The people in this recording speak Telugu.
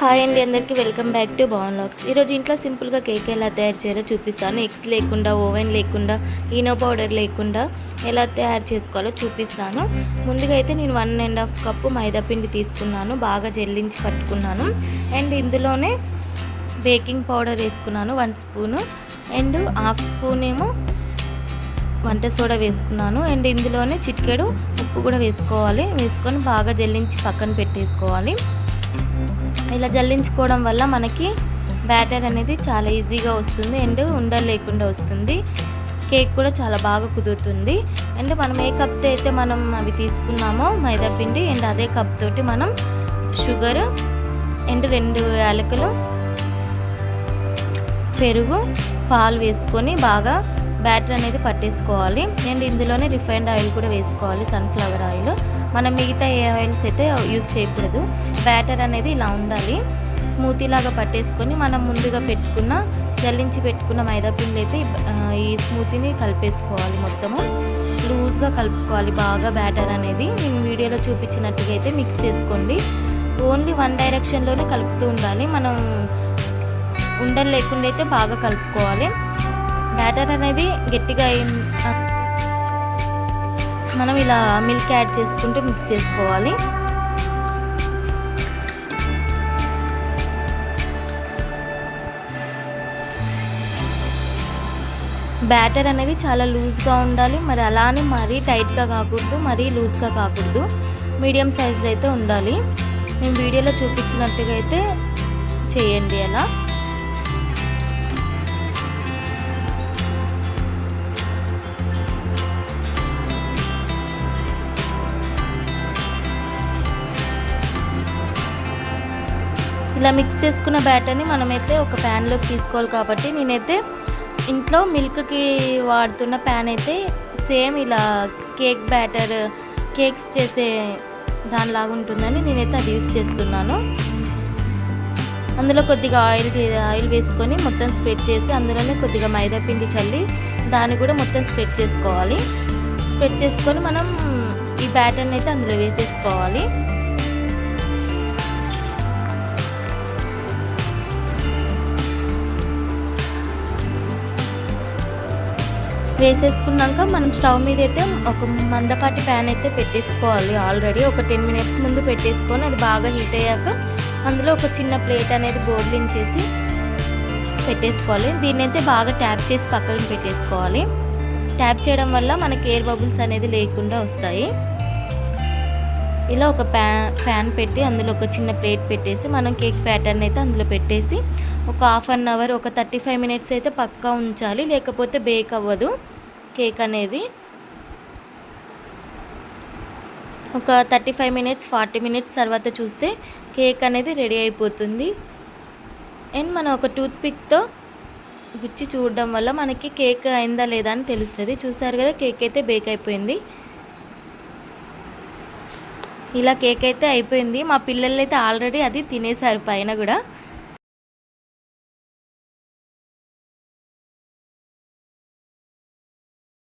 హాయ్ అండి అందరికీ వెల్కమ్ బ్యాక్ టు బాన్ లాక్స్. ఈరోజు ఇంట్లో సింపుల్గా కేక్ ఎలా తయారు చేయాలో చూపిస్తాను. ఎగ్స్ లేకుండా ఓవెన్ లేకుండా ఈనో పౌడర్ లేకుండా ఎలా తయారు చేసుకోవాలో చూపిస్తాను. ముందుగా అయితే నేను one and half cup maida పిండి తీసుకున్నాను. బాగా జల్లించి పట్టుకున్నాను. అండ్ ఇందులోనే బేకింగ్ పౌడర్ వేసుకున్నాను one spoon. And half spoon ఏమో వంట సోడా వేసుకున్నాను. అండ్ ఇందులోనే చిటికెడు ఉప్పు కూడా వేసుకోవాలి. వేసుకొని బాగా జల్లించి పక్కన పెట్టేసుకోవాలి. ఇలా జల్లించుకోవడం వల్ల మనకి బ్యాటర్ అనేది చాలా ఈజీగా వస్తుంది. అండ్ ఉండలు లేకుండా వస్తుంది. కేక్ కూడా చాలా బాగా కుదురుతుంది. అండ్ మనం ఏ కప్తో అయితే మనం అవి తీసుకున్నామో మైదా పిండి అండ్ అదే కప్ తోటి మనం షుగర్ అండ్ రెండు యాలకులు పెరుగు పాలు వేసుకొని బాగా బ్యాటర్ అనేది పట్టేసుకోవాలి. అండ్ ఇందులోనే రిఫైన్డ్ ఆయిల్ కూడా వేసుకోవాలి సన్ఫ్లవర్ ఆయిల్. మనం మిగతా ఏ ఆయిల్స్ అయితే యూస్ చేయకూడదు. బ్యాటర్ అనేది ఇలా ఉండాలి. స్మూతీ లాగా పట్టేసుకొని మనం ముందుగా పెట్టుకున్న జల్లించి పెట్టుకున్న మైదా పిండి అయితే ఈ స్మూతీని కలిపేసుకోవాలి మొత్తము. లూజ్గా కలుపుకోవాలి బాగా బ్యాటర్ అనేది. నేను వీడియోలో చూపించినట్టుగా అయితే మిక్స్ చేసుకోండి. ఓన్లీ వన్ డైరెక్షన్లోనే కలుపుతూ ఉండాలి. మనం ఉండలు లేకుండా అయితే బాగా కలుపుకోవాలి. బ్యాటర్ అనేది గట్టిగా మనం ఇలా మిల్క్ యాడ్ చేసుకుంటూ మిక్స్ చేసుకోవాలి. బ్యాటర్ అనేది చాలా లూజ్గా ఉండాలి. మరి అలానే మరీ టైట్గా కాకూడదు మరీ లూజ్గా కాకూడదు. మీడియం సైజులో అయితే ఉండాలి. మేము వీడియోలో చూపించినట్టుగా అయితే చేయండి అలా. ఇలా మిక్స్ చేసుకున్న బ్యాటర్ని మనమైతే ఒక ప్యాన్లోకి తీసుకోవాలి కాబట్టి నేనైతే ఇంట్లో మిల్క్కి వాడుతున్న ప్యాన్ అయితే సేమ్ ఇలా కేక్ బ్యాటర్ కేక్స్ చేసే దానిలాగా ఉంటుందని నేనైతే అది యూస్ చేస్తున్నాను. అందులో కొద్దిగా ఆయిల్ ఆయిల్ వేసుకొని మొత్తం స్ప్రెడ్ చేసి అందులోనే కొద్దిగా మైదా పిండి చల్లి దాన్ని కూడా మొత్తం స్ప్రెడ్ చేసుకోవాలి. స్ప్రెడ్ చేసుకొని మనం ఈ బ్యాటర్ని అయితే అందులో వేసేసుకోవాలి. వేసేసుకున్నాక మనం స్టవ్ మీద అయితే ఒక మందపాటి ప్యాన్ అయితే పెట్టేసుకోవాలి ఆల్రెడీ ఒక టెన్ మినిట్స్ ముందు పెట్టేసుకొని అది బాగా హీట్ అయ్యాక అందులో ఒక చిన్న ప్లేట్ అనేది బోర్లించేసి పెట్టేసుకోవాలి. దీన్ని అయితే బాగా ట్యాప్ చేసి పక్కన పెట్టేసుకోవాలి. ట్యాప్ చేయడం వల్ల మనకి ఎయిర్ బబుల్స్ అనేది లేకుండా వస్తాయి. ఇలా ఒక ప్యాన్ ప్యాన్ పెట్టి అందులో ఒక చిన్న ప్లేట్ పెట్టేసి మనం కేక్ ప్యాటర్న్ అయితే అందులో పెట్టేసి ఒక హాఫ్ అన్ అవర్ ఒక థర్టీ ఫైవ్ మినిట్స్ అయితే పక్కా ఉంచాలి. లేకపోతే బేక్ అవ్వదు కేక్ అనేది. ఒక thirty five minutes forty minutes తర్వాత చూస్తే కేక్ అనేది రెడీ అయిపోతుంది. అండ్ మనం ఒక టూత్ పిక్తో గుచ్చి చూడడం వల్ల మనకి కేక్ అయిందా లేదా అని తెలుస్తుంది. చూసారు కదా కేక్ అయితే బేక్ అయిపోయింది. ఇలా కేక్ అయితే అయిపోయింది. మా పిల్లలు అయితే ఆల్రెడీ అది తినేసారు పైన కూడా.